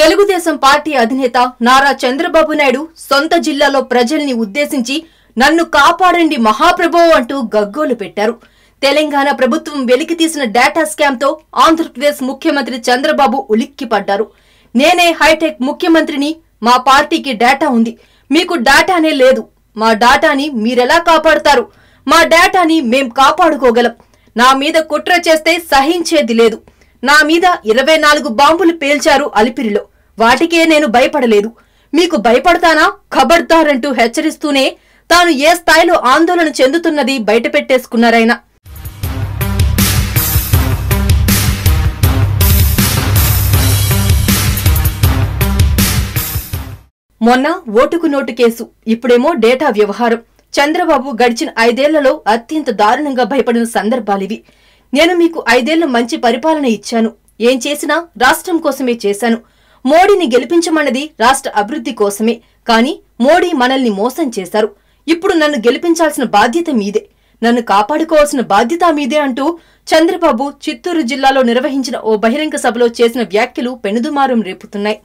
Telugu Desam party అధినేత నారా చంద్రబాబు నాయుడు సొంత జిల్లాలో ప్రజల్ని ఉద్దేశించి నన్ను కాపాడండి మహాప్రభో అంటూ గగ్గోలు పెట్టారు. తెలంగాణ ప్రభుత్వం వెలికి తీసిన డేటా స్కామ్తో ఆంధ్రప్రదేశ్ ముఖ్యమంత్రి చంద్రబాబు ఉలిక్కిపడ్డారు. నేనే హైటెక్ ముఖ్యమంత్రిని మా పార్టీకి డేటా ఉంది. మీకు డేటానే లేదు. మా డేటాని మీరెలా కాపాడుతారు? మా డేటాని మేం కాపాడుకోగలం. నా మీద కుట్ర చేస్తే సహించేది లేదు. నా మీద ఇరవై నాలుగు బాంబులు పేల్చారు అలిపిరిలో. వాటికే నేను భయపడలేదు. మీకు భయపడతానా? ఖబర్దారంటూ హెచ్చరిస్తూనే తాను ఏ స్థాయిలో ఆందోళన చెందుతున్నది బయటపెట్టేసుకున్నారాయన. మొన్న ఓటుకు నోటు కేసు ఇప్పుడేమో డేటా వ్యవహారం. చంద్రబాబు గడిచిన ఐదేళ్ళలో అత్యంత దారుణంగా భయపడిన సందర్భాలివి. నేను మీకు ఐదేళ్ళు మంచి పరిపాలన ఇచ్చాను. ఏం చేసినా రాష్ట్రం కోసమే చేశాను. మోడీని గెలిపించమన్నది రాష్ట్ర అభివృద్ధి కోసమే. కానీ మోడీ మనల్ని మోసం చేశారు. ఇప్పుడు నన్ను గెలిపించాల్సిన బాధ్యత మీదే. నన్ను కాపాడుకోవాల్సిన బాధ్యత మీదే అంటూ చంద్రబాబు చిత్తూరు జిల్లాలో నిర్వహించిన ఓ బహిరంగ సభలో చేసిన వ్యాఖ్యలు పెనుదుమారం రేపుతున్నాయి.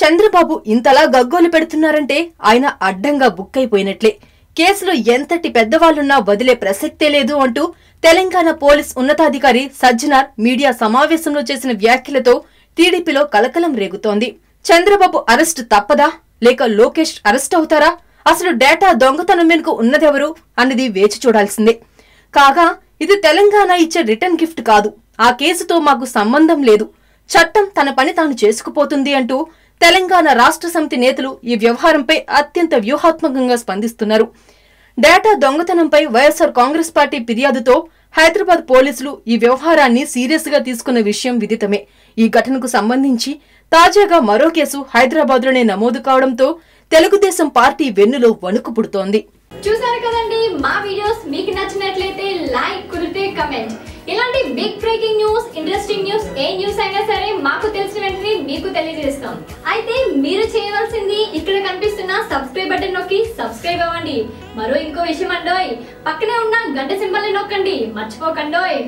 చంద్రబాబు ఇంతలా గగ్గోలు పెడుతున్నారంటే ఆయన అడ్డంగా బుక్ అయిపోయినట్లే. కేసులో ఎంతటి పెద్దవాళ్ళున్నా వదిలే ప్రసక్తే లేదు అంటూ తెలంగాణ పోలీస్ ఉన్నతాధికారి సజ్జనార్ మీడియా సమావేశంలో చేసిన వ్యాఖ్యలతో టీడీపీలో కలకలం రేగుతోంది. చంద్రబాబు అరెస్టు తప్పదా? లేక లోకేష్ అరెస్ట్ అవుతారా? అసలు డేటా దొంగతనం వెనుక ఉన్నదెవరు అన్నది వేచి చూడాల్సిందే. కాగా ఇది తెలంగాణ ఇచ్చే రిటర్న్ గిఫ్ట్ కాదు. ఆ కేసుతో మాకు సంబంధం లేదు. చట్టం తన పని తాను చేసుకుపోతుంది అంటూ తెలంగాణ రాష్ట్ర సమితి నేతలు ఈ వ్యవహారంపై అత్యంత వ్యూహాత్మకంగా స్పందిస్తున్నారు. డేటా దొంగతనంపై వైఎస్సార్ కాంగ్రెస్ పార్టీ ఫిర్యాదుతో హైదరాబాద్ పోలీసులు ఈ వ్యవహారాన్ని సీరియస్గా తీసుకున్న విషయం విదితమే. ఈ ఘటనకు సంబంధించి తాజాగా మరో కేసు హైదరాబాద్లోనే నమోదు కావడంతో తెలుగుదేశం పార్టీ వెన్నులో వణుకు పుడుతోంది. చూసారు కదండి మా వీడియోస్ మీకు నచ్చినట్లయితే లైక్ కుదిరితే కమెంట్ ఇలాంటి big breaking news interesting news ఏ న్యూస్ అయినా సరే మాకు తెలిసిన వెంటనే మీకు తెలియజేస్తాం. అయితే మీరు చేయవలసింది ఇక్కడ కనిపిస్తున్న సబ్స్క్రైబ్ బటన్ నొక్కి సబ్స్క్రైబ్ అవ్వండి. మరో ఇంకో విషయం అండోయ్. పక్కనే ఉన్న గంట సింబల్ నొక్కండి. మర్చిపోకండోయ్.